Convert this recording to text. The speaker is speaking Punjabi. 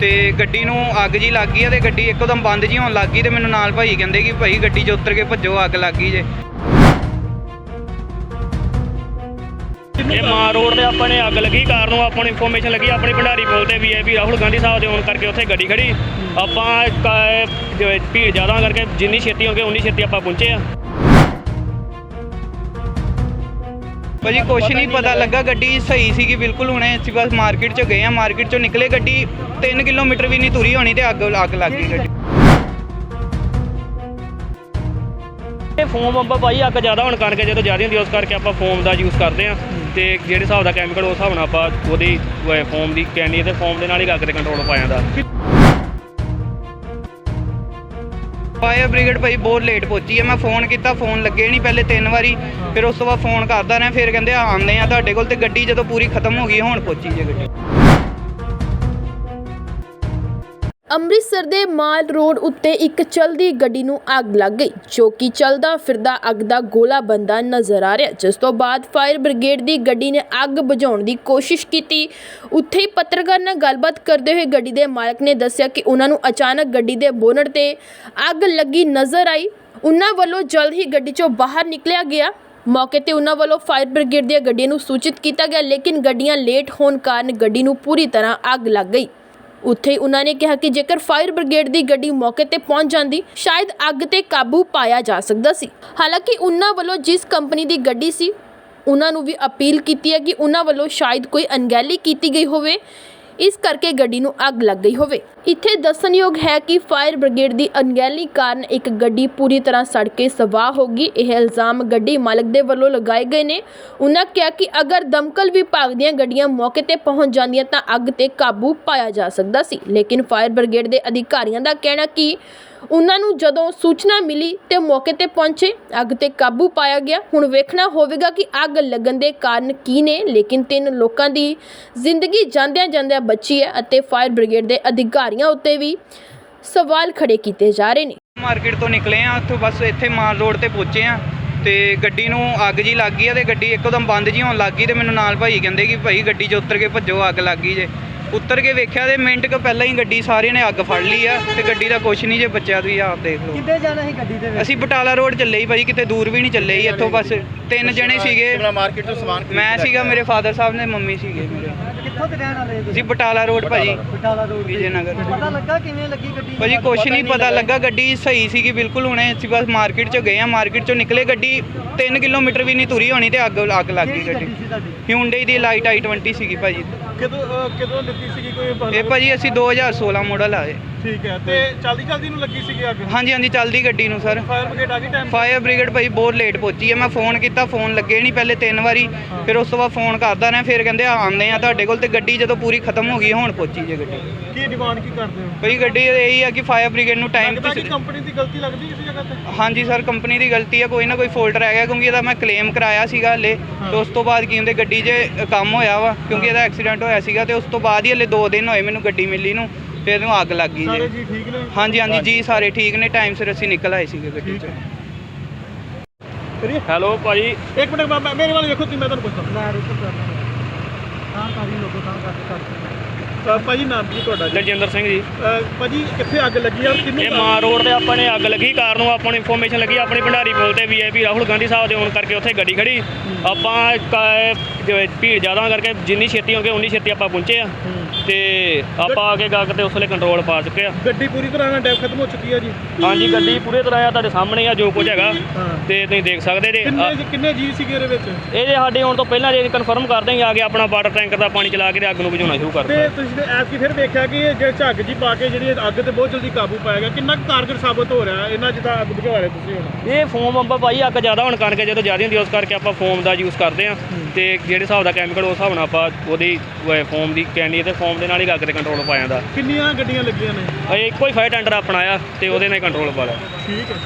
ਤੇ ਗੱਡੀ ਨੂੰ ਅੱਗ ਜੀ ਲੱਗ ਗਈ ਆ ਤੇ ਗੱਡੀ ਇੱਕਦਮ ਬੰਦ ਜੀ ਹੋਣ ਲੱਗ ਗਈ ਤੇ ਮੈਨੂੰ ਨਾਲ ਭਾਈ ਕਹਿੰਦੇ ਕਿ ਭਾਈ ਗੱਡੀ 'ਚ ਉਤਰ ਕੇ ਭੱਜੋ ਅੱਗ ਲੱਗ ਗਈ ਜੇ। ਇਹ ਮਾਂ ਰੋਡ ਤੇ ਆਪਾਂ ਨੇ ਅੱਗ ਲੱਗੀ ਕਾਰ ਨੂੰ ਆਪਾਂ ਨੂੰ ਇਨਫੋਰਮੇਸ਼ਨ ਲੱਗੀ ਆਪਣੀ ਭੰਡਾਰੀ ਪੁਲ ਤੇ ਵੀਆਈਪੀ ਰਾਹੁਲ ਗਾਂਧੀ ਸਾਹਿਬ ਦੇ ਆਉਣ ਕਰਕੇ ਉੱਥੇ ਗੱਡੀ ਖੜੀ। ਆਪਾਂ ਕ- ਭੀੜ ਜ਼ਿਆਦਾ ਕਰਕੇ ਜਿੰਨੀ ਛੇਤੀ ਹੋ ਗਈ ਉਨੀ ਛੇਤੀ ਆਪਾਂ ਪਹੁੰਚੇ ਆ। ਭਾਜੀ ਕੁਛ ਨਹੀਂ ਪਤਾ ਲੱਗਾ ਗੱਡੀ ਸਹੀ ਸੀਗੀ ਬਿਲਕੁਲ ਹੁਣੇ ਅਸੀਂ ਬਸ ਮਾਰਕੀਟ 'ਚ ਗਏ ਆ ਮਾਰਕੀਟ 'ਚੋਂ ਨਿਕਲੇ ਗੱਡੀ 3 ਕਿਲੋਮੀਟਰ ਵੀ ਨਹੀਂ ਤੁਰੀ ਹੋਣੀ ਤੇ ਅੱਗ ਅੱਗ ਲੱਗ ਗਈ ਗੱਡੀ। ਇਹ ਫੋਮ ਅੰਬਾ ਭਾਈ ਅੱਗ ਜ਼ਿਆਦਾ ਹੋਣ ਕਰਕੇ ਜਦੋਂ ਜ਼ਿਆਦਾ ਹੁੰਦੀ ਆ, ਉਸ ਕਰਕੇ ਆਪਾਂ ਫੋਮ ਦਾ ਯੂਜ਼ ਕਰਦੇ ਆ। ਤੇ ਜਿਹੜੇ ਹਿਸਾਬ ਦਾ ਕੈਮੀਕਲ ਉਸ ਹਿਸਾਬ ਨਾਲ ਆਪਾਂ ਉਹਦੀ ਫੋਮ ਦੀ ਕੈਨੀ ਤੇ ਫੋਮ ਦੇ ਨਾਲ ਹੀ ਅੱਗ ਤੇ ਕੰਟਰੋਲ ਪਾ ਜਾਂਦਾ। ਫਾਇਰ ਬ੍ਰਿਗੇਡ ਭਾਈ ਬਹੁਤ ਲੇਟ ਪਹੁੰਚੀ ਹੈ ਮੈਂ ਫੋਨ ਕੀਤਾ ਫੋਨ ਲੱਗੇ ਨਹੀਂ ਪਹਿਲੇ ਤਿੰਨ ਵਾਰੀ। ਫਿਰ ਉਸ ਤੋਂ ਬਾਅਦ ਫੋਨ ਕਰਦਾ ਰਿਹਾ ਫਿਰ ਕਹਿੰਦੇ ਆਉਂਦੇ ਆ ਤੁਹਾਡੇ ਕੋਲ ਤੇ ਗੱਡੀ ਜਦੋਂ ਪੂਰੀ ਖਤਮ ਹੋ ਗਈ ਹੁਣ ਪਹੁੰਚੀ ਜੇ ਗੱਡੀ। ਅੰਮ੍ਰਿਤਸਰ ਦੇ ਮਾਲ ਰੋਡ ਉੱਤੇ ਇੱਕ ਚੱਲਦੀ ਗੱਡੀ ਨੂੰ ਅੱਗ ਲੱਗ ਗਈ, ਜੋ ਕਿ ਚੱਲਦਾ ਫਿਰਦਾ ਅੱਗ ਦਾ ਗੋਲਾ ਬੰਦਾ ਨਜ਼ਰ ਆ ਰਿਹਾ। ਜਿਸ ਤੋਂ ਬਾਅਦ ਫਾਇਰ ਬ੍ਰਿਗੇਡ ਦੀ ਗੱਡੀ ਨੇ ਅੱਗ ਬੁਝਾਉਣ ਦੀ ਕੋਸ਼ਿਸ਼ ਕੀਤੀ। ਉੱਥੇ ਹੀ ਪੱਤਰਕਾਰ ਨਾਲ ਗੱਲਬਾਤ ਕਰਦੇ ਹੋਏ ਗੱਡੀ ਦੇ ਮਾਲਕ ਨੇ ਦੱਸਿਆ ਕਿ ਉਹਨਾਂ ਨੂੰ ਅਚਾਨਕ ਗੱਡੀ ਦੇ ਬੋਨਟ ਤੇ ਅੱਗ ਲੱਗੀ ਨਜ਼ਰ ਆਈ। ਉਹਨਾਂ ਵੱਲੋਂ ਜਲਦ ਹੀ ਗੱਡੀ ਚੋਂ ਬਾਹਰ ਨਿਕਲਿਆ ਗਿਆ। ਮੌਕੇ ਤੇ ਉਹਨਾਂ ਵੱਲੋਂ ਫਾਇਰ ਬ੍ਰਿਗੇਡ ਦੀਆਂ ਗੱਡੀਆਂ ਨੂੰ ਸੂਚਿਤ ਕੀਤਾ ਗਿਆ, ਲੇਕਿਨ ਗੱਡੀਆਂ ਲੇਟ ਹੋਣ ਕਾਰਨ ਗੱਡੀ ਨੂੰ ਪੂਰੀ ਤਰ੍ਹਾਂ ਅੱਗ ਲੱਗ ਗਈ। ਉੱਥੇ ਹੀ ਉਹਨਾਂ ਨੇ ਕਿਹਾ ਕਿ ਜੇਕਰ ਫਾਇਰ ਬ੍ਰਿਗੇਡ ਦੀ ਗੱਡੀ ਮੌਕੇ ਤੇ ਪਹੁੰਚ ਜਾਂਦੀ, ਸ਼ਾਇਦ ਅੱਗ ਤੇ ਕਾਬੂ ਪਾਇਆ ਜਾ ਸਕਦਾ ਸੀ। ਹਾਲਾਂਕਿ ਉਹਨਾਂ ਵੱਲੋਂ ਜਿਸ ਕੰਪਨੀ ਦੀ ਗੱਡੀ ਸੀ, ਉਹਨਾਂ ਨੂੰ ਵੀ ਅਪੀਲ ਕੀਤੀ ਹੈ ਕਿ ਉਹਨਾਂ ਵੱਲੋਂ ਸ਼ਾਇਦ ਕੋਈ ਅਣਗਹਿਲੀ ਕੀਤੀ ਗਈ ਹੋਵੇ। ਇਸ ਕਰਕੇ ਗੱਡੀ ਨੂੰ ਅੱਗ ਲੱਗ ਗਈ ਹੋਵੇ। ਇੱਥੇ ਦੱਸਣਯੋਗ ਹੈ ਕਿ ਫਾਇਰ ਬ੍ਰਿਗੇਡ ਦੀ ਅਣਗਹਿਲੀ ਕਾਰਨ ਇੱਕ ਗੱਡੀ ਪੂਰੀ ਤਰ੍ਹਾਂ ਸੜ ਕੇ ਸਵਾਹ ਹੋ ਗਈ। ਇਹ ਇਲਜ਼ਾਮ ਗੱਡੀ ਮਾਲਕ ਦੇ ਵੱਲੋਂ ਲਗਾਏ ਗਏ ਨੇ। ਉਹਨਾਂ ਕਿਹਾ ਕਿ ਅਗਰ ਦਮਕਲ ਵਿਭਾਗ ਦੀਆਂ ਗੱਡੀਆਂ ਮੌਕੇ ਤੇ ਪਹੁੰਚ ਜਾਂਦੀਆਂ ਤਾਂ ਅੱਗ ਤੇ ਕਾਬੂ ਪਾਇਆ ਜਾ ਸਕਦਾ ਸੀ। ਲੇਕਿਨ ਫਾਇਰ ਬ੍ਰਿਗੇਡ ਦੇ ਅਧਿਕਾਰੀਆਂ ਦਾ ਕਹਿਣਾ ਕਿ ਉਨ੍ਹਾਂ ਨੂੰ ਜਦੋਂ ਸੂਚਨਾ ਮਿਲੀ ਤੇ ਮੌਕੇ ਤੇ ਪਹੁੰਚੇ, ਅੱਗ ਤੇ ਕਾਬੂ ਪਾਇਆ ਗਿਆ। ਹੁਣ ਵੇਖਣਾ ਹੋਵੇਗਾ ਕਿ ਅੱਗ ਲੱਗਣ ਦੇ ਕਾਰਨ ਕੀ ਨੇ, ਲੇਕਿਨ ਤਿੰਨ ਲੋਕਾਂ ਦੀ ਜ਼ਿੰਦਗੀ ਜਾਂਦਿਆਂ ਜਾਂਦਿਆਂ ਬਚੀ ਹੈ ਅਤੇ ਫਾਇਰ ਬ੍ਰਿਗੇਡ ਦੇ ਅਧਿਕਾਰੀਆਂ ਉੱਤੇ ਵੀ ਸਵਾਲ ਖੜੇ ਕੀਤੇ ਜਾ ਰਹੇ ਨੇ। ਮਾਰਕੀਟ ਤੋਂ ਨਿਕਲੇ ਆ ਉੱਥੋਂ ਬਸ ਇੱਥੇ ਮਾਲ ਰੋਡ ਤੇ ਪਹੁੰਚੇ ਆ ਤੇ ਗੱਡੀ ਨੂੰ ਅੱਗ ਜੀ ਲੱਗ ਗਈ ਆ ਤੇ ਗੱਡੀ ਇੱਕਦਮ ਬੰਦ ਜੀ ਹੋਣ ਲੱਗ ਗਈ ਤੇ ਮੈਨੂੰ ਨਾਲ ਭਾਈ ਕਹਿੰਦੇ ਕਿ ਭਾਈ ਗੱਡੀ 'ਚ ਉਤਰ ਕੇ ਭੱਜੋ, ਅੱਗ ਲੱਗ ਗਈ ਜੇ। ਉਤਰ ਕੇ ਵੇਖਿਆ ਤੇ ਮਿੰਟ ਕੁ ਪਹਿਲਾਂ ਹੀ ਗੱਡੀ ਸਾਰਿਆਂ ਨੇ ਅੱਗ ਫੜ ਲਈ ਆ ਤੇ ਗੱਡੀ ਦਾ ਕੁਛ ਨਹੀਂ ਜੇ ਬੱਚਿਆ ਤੁਸੀਂ ਆਪ ਦੇਖ ਲਓ। ਕਿੱਥੇ ਜਾਣਾ ਸੀ ਗੱਡੀ ਦੇ ਵਿੱਚ? ਅਸੀਂ ਬਟਾਲਾ ਰੋਡ ਚੱਲੇ ਹੀ ਭਾਈ ਕਿਤੇ ਦੂਰ ਵੀ ਨਹੀਂ ਚੱਲੇ ਹੀ ਇੱਥੋਂ ਬਸ ਤਿੰਨ ਜਣੇ ਸੀਗੇ। ਸ਼ਿਮਲਾ ਮਾਰਕੀਟ ਤੋਂ ਸਮਾਨ ਖਰੀਦ ਮੈਂ ਸੀਗਾ ਮੇਰੇ ਫਾਦਰ ਸਾਹਿਬ ਨੇ ਮੰਮੀ ਸੀਗੇ ਮੇਰੇ। ਕਿੱਥੋਂ ਤੇ ਰਹਿਣ ਵਾਲੇ ਅਸੀਂ ਤੁਸੀਂ? ਬਟਾਲਾ ਰੋਡ ਭਾਜੀ। ਬਟਾਲਾ ਰੋਡ। ਵਿਜੇ ਨਗਰ ਪਤਾ ਲੱਗਾ ਕਿਵੇਂ ਲੱਗੀ ਗੱਡੀ? ਭਾਜੀ ਕੁਛ ਨਹੀਂ ਪਤਾ ਲੱਗਾ ਗੱਡੀ ਸਹੀ ਸੀਗੀ ਬਿਲਕੁਲ ਹੁਣੇ ਅਸੀਂ ਬਸ ਮਾਰਕੀਟ 'ਚ ਗਏ ਆ ਮਾਰਕੀਟ 'ਚੋਂ ਨਿਕਲੇ ਗੱਡੀ 3 ਕਿਲੋਮੀਟਰ ਵੀ ਨਹੀਂ ਤੁਰੀ ਹੋਣੀ ਤੇ ਅੱਗ ਅੱਗ ਲੱਗ ਗਈ ਗੱਡੀ ਹਿਊਂਡਈ ਦੀ ਲਾਈਟ i20 ਸੀਗੀ ਭਾਜੀ। ਕਦੋਂ ਅਹ, ਕਦੋਂ ਲਿੱਤੀ ਸੀਗੀ ਕੋਈ ਇਹ ਭਾਜੀ ਅਸੀਂ 2016 ਮਾਡਲ ਆਏ ਠੀਕ ਹੈ ਤੇ ਚਲਦੀ ਚਲਦੀ ਨੂੰ ਲੱਗੀ ਸੀਗੀ ਅੱਗ? ਹਾਂਜੀ ਹਾਂਜੀ ਚੱਲਦੀ ਗੱਡੀ ਨੂੰ ਸਰ। ਫਾਇਰ ਬ੍ਰਿਗੇਡ ਆ ਗਈ ਟਾਈਮ ਫਾਇਰ ਬ੍ਰਿਗੇਡ ਭਾਈ ਬਹੁਤ ਲੇਟ ਪਹੁੰਚੀ ਹੈ। ਮੈਂ ਫੋਨ ਕੀਤਾ ਫੋਨ ਲੱਗੇ ਨਹੀਂ ਪਹਿਲੇ ਤਿੰਨ ਵਾਰੀ। ਫਿਰ ਉਸ ਤੋਂ ਬਾਅਦ ਫੋਨ ਕਰਦਾ ਰਿਹਾ ਫਿਰ ਕਹਿੰਦੇ ਆਉਂਦੇ ਆ ਤੁਹਾਡੇ ਕੋਲ। ਤੇ ਗੱਡੀ ਜਦੋਂ ਪੂਰੀ ਖਤਮ ਹੋ ਗਈ ਹੁਣ ਪਹੁੰਚੀ ਜੇ ਗੱਡੀ। ਕੀ ਡਿਮਾਂਡ ਕੀ ਕਰਦੇ ਹੋ? ਭਾਈ ਗੱਡੀ ਇਹੀ ਆ ਕਿ ਫਾਇਰ ਬ੍ਰਿਗੇਡ ਨੂੰ ਟਾਈਮ ਲੱਗਦਾ ਕਿ ਕੰਪਨੀ ਦੀ ਗਲਤੀ ਲੱਗਦੀ ਕਿਸੇ ਜਗ੍ਹਾ ਤੇ? ਹਾਂਜੀ ਸਰ ਕੰਪਨੀ ਦੀ ਗਲਤੀ ਹੈ ਕੋਈ ਨਾ ਕੋਈ ਫੋਲਟ ਰਹਿ ਗਿਆ ਕਿਉਂਕਿ ਇਹਦਾ ਮੈਂ ਕਲੇਮ ਕਰਾਇਆ ਸੀਗਾ ਹਲੇ। ਤੇ ਉਸ ਤੋਂ ਬਾਅਦ ਕੀ ਹੁੰਦੇ ਗੱਡੀ 'ਚ ਕੰਮ ਹੋਇਆ ਵਾ ਕਿਉਂਕਿ ਇਹਦਾ ਐਕਸੀਡੈਂਟ ਹੋਇਆ ਸੀਗਾ ਤੇ ਉਸ ਤੋਂ ਬਾਅਦ ਹੀ ਹਲੇ 2 ਦਿਨ ਹੋਏ ਮੈਨੂੰ ਗੱਡੀ ਮਿਲੀ ਨੂੰ। ਤੇ ਇਹਨੂੰ ਅੱਗ ਲੱਗ ਗਈ ਸਾਰੇ ਜੇ। ਠੀਕ ਨੇ? ਹਾਂਜੀ ਹਾਂਜੀ ਜੀ ਸਾਰੇ ਠੀਕ ਨੇ। ਟਾਈਮ ਸਿਰ ਅਸੀਂ ਨਿਕਲ ਆਏ ਸੀਗੇ ਗੱਡੀ 'ਚ। ਹੈਲੋ ਭਾਜੀ। ਇੱਕ ਮਿੰਟ ਮੈਂ- ਮੈਂ- ਮੇਰੇ ਵੱਲ ਵੇਖੋ ਤੁਸੀਂ ਮੈਂ ਤੁਹਾਨੂੰ ਪੁੱਛਦਾ। ਮੈਂ ਰੁਕ ਕਰਨਾ ਤਾਂ ਕਾਰੀ ਲੋਕੋ ਤਾਂ ਕਰ ਕਰ ਅਹ, ਭਾਜੀ ਨਾਮ ਕੀ ਤੁਹਾਡਾ ਜੀ? ਦਲਜਿੰਦਰ ਸਿੰਘ ਜੀ। ਭਾਜੀ ਕਿੱਥੇ ਅੱਗ ਲੱਗੀ ਆ? ਕਿੰਨੀ ਇਹ ਮਾਂ ਰੋਡ ਤੇ ਆਪਾਂ ਨੇ ਅੱਗ ਲੱਗੀ। ਕਾਰ ਨੂੰ ਆਪਾਂ ਨੂੰ ਇਨਫੋਰਮੇਸ਼ਨ ਲੱਗੀ ਆਪਣੀ ਭੰਡਾਰੀ ਪੁਲ ਤੇ ਵੀਆਈਪੀ ਰਾਹੁਲ ਗਾਂਧੀ ਸਾਹਿਬ ਦੇ ਆਉਣ ਕਰਕੇ ਉੱਥੇ ਗੱਡੀ ਖੜੀ। ਆਪਾਂ ਕ- ਜਿਵੇਂ ਭੀੜ ਜ਼ਿਆਦਾ ਕਰਕੇ ਜਿੰਨੀ ਛੇਤੀ ਹੋ ਗਈ ਉਨੀ ਛੇਤੀ ਆਪਾਂ ਪਹੁੰਚੇ ਆ। ਤੇ ਆਪਾਂ ਆ ਕੇ ਗੱਗ ਤੇ ਉਸ ਵੇਲੇ ਕੰਟਰੋਲ ਪਾ ਚੁੱਕੇ ਆ। ਗੱਡੀ ਪੂਰੀ ਤਰ੍ਹਾਂ ਨਾਲ ਡੈਵ ਖਤਮ ਹੋ ਚੁੱਕੀ ਆ ਜੀ। ਹਾਂਜੀ ਗੱਡੀ ਪੂਰੇ ਤਰ੍ਹਾਂ ਆ ਤੁਹਾਡੇ ਸਾਹਮਣੇ ਆ ਜੋ ਕੁਝ ਹੈਗਾ ਤੇ ਤੁਸੀਂ ਦੇਖ ਸਕਦੇ ਜੇ। ਕਿੰਨੇ ਆ- ਕਿੰਨੇ ਜੀ ਸੀਗੇ ਇਹਦੇ ਵਿੱਚ? ਇਹਦੇ ਸਾਡੇ ਆਉਣ ਤੋਂ ਪਹਿਲਾਂ ਜੇ ਕਨਫਰਮ ਕਰਦੇ ਹਾਂ ਆ ਕੇ ਆਪਣਾ ਵਾਟਰ ਟੈਂਕਰ ਦਾ ਪਾਣੀ ਚਲਾ ਕੇ ਤੇ ਅੱਗ ਨੂੰ ਬੁਝਾਉਣਾ ਸ਼ੁਰੂ ਕਰ ਤੇ ਤੁਸੀਂ ਤੇ ਐਤਕੀ ਫਿਰ ਵੇਖਿਆ ਕਿ ਜੇ ਝੱਗ ਜੀ ਪਾ ਕੇ ਜਿਹੜੀ ਅੱਗ ਤੇ ਬਹੁਤ ਜਲਦੀ ਕਾਬੂ ਪਾਇਆ ਗਿਆ ਕਿੰਨਾ ਕੁ ਕਾਰਗਰ ਸਾਬਤ ਹੋ ਰਿਹਾ ਇਹਨਾਂ ਜਿੱਦਾਂ ਅੱਗ ਬੁਝਾ ਰਹੇ ਤੁਸੀਂ ਹੁਣ? ਇਹ ਫੋਮ ਅੰਬਾ ਭਾਈ ਅੱਗ ਜ਼ਿਆਦਾ ਹੋਣ ਕਰਕੇ ਜਦੋਂ ਜ਼ਿਆਦਾ ਹੁੰਦੀ ਉਸ ਕਰਕੇ ਆਪਾਂ ਫੋਮ ਦਾ ਯੂਜ਼ ਕਰਦੇ ਆ ਤੇ ਜਿਹੜੇ ਹਿਸਾਬ ਦਾ ਕੈਮੀਕਲ ਉਸ ਹਿਸਾਬ ਨਾਲ ਆਪਾਂ ਉਹਦੀ ਫੋਮ ਦੀ ਕੈਨੀ ਤੇ ਫੋਮ ਦੇ ਨਾਲ ਹੀ ਅੱਗ ਤੇ ਕੰਟਰੋਲ ਪਾ ਜਾਂਦਾ। ਕਿੰਨੀਆਂ ਗੱਡੀਆਂ ਲੱਗੀਆਂ ਨੇ? ਇਹ ਇੱਕੋ ਹੀ ਫਾਇਰ ਟੈਂਡਰ ਆਪਣਾ ਆ ਤੇ ਉਹਦੇ ਨਾਲ ਕੰਟਰੋਲ ਪਾ ਲਿਆ। ਠੀਕ ਹੈ।